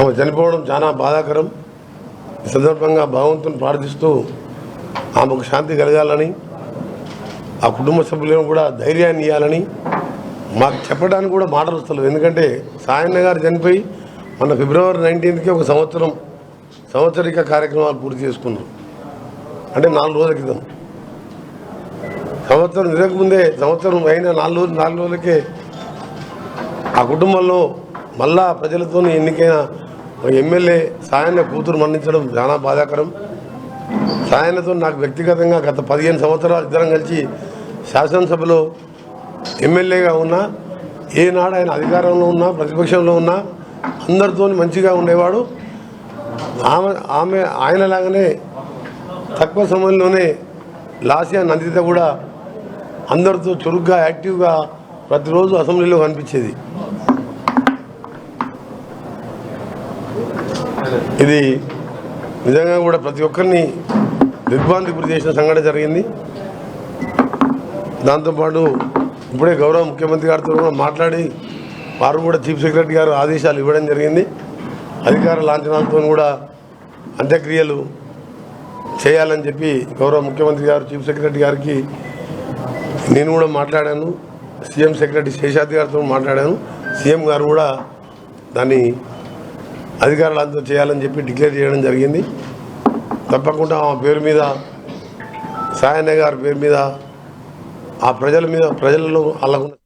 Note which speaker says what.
Speaker 1: ఆమె చనిపోవడం చాలా బాధాకరం. ఈ సందర్భంగా భగవంతుని ప్రార్థిస్తూ ఆమెకు శాంతి కలగాలని ఆ కుటుంబ సభ్యులను కూడా ధైర్యాన్ని ఇవ్వాలని మాకు చెప్పడానికి కూడా మాటలు వస్తలేదు ఎందుకంటే సాయన్న గారు చనిపోయి మన ఫిబ్రవరి నైన్టీన్త్కి ఒక సంవత్సరం సంవత్సరిక కార్యక్రమాలు పూర్తి చేసుకున్నాం. అంటే నాలుగు రోజుల క్రితం. సంవత్సరం తిరగకముందే సంవత్సరం అయిన నాలుగు రోజులు నాలుగు రోజులకే ఆ కుటుంబంలో మళ్ళా ప్రజలతో ఎన్నికైన ఎమ్మెల్యే సాయన్న కూతురు మరణించడం చాలా బాధాకరం. సాయన్నతో నాకు వ్యక్తిగతంగా గత పదిహేను సంవత్సరాలు ఇద్దరం కలిసి శాసనసభలో ఎమ్మెల్యేగా ఉన్నా ఏనాడు ఆయన అధికారంలో ఉన్నా ప్రతిపక్షంలో ఉన్నా అందరితో మంచిగా ఉండేవాడు. ఆమె ఆమె ఆయనలాగానే తక్కువ సమయంలోనే లాసియా నందిత కూడా అందరితో చురుగ్గా యాక్టివ్గా ప్రతిరోజు అసెంబ్లీలో కనిపించేది. ఇది నిజంగా కూడా ప్రతి ఒక్కరిని దిగ్భ్రాంతి గురి చేసిన సంఘటన జరిగింది. దాంతోపాటు ఇప్పుడే గౌరవ ముఖ్యమంత్రి గారితో కూడా మాట్లాడి వారు కూడా చీఫ్ సెక్రటరీ గారు ఆదేశాలు ఇవ్వడం జరిగింది. అధికార లాంఛనాలతో కూడా అంత్యక్రియలు చేయాలని చెప్పి గౌరవ ముఖ్యమంత్రి గారు చీఫ్ సెక్రటరీ గారికి నేను కూడా మాట్లాడాను. సీఎం సెక్రటరీ శేషాద్రి గారితో మాట్లాడాను. సీఎం గారు కూడా దాన్ని అధికారులు అంతా చేయాలని చెప్పి డిక్లేర్ చేయడం జరిగింది. తప్పకుండా ఆ పేరు మీద సాయన్న గారి పేరు మీద ఆ ప్రజల మీద ప్రజలలో అల్లకుండా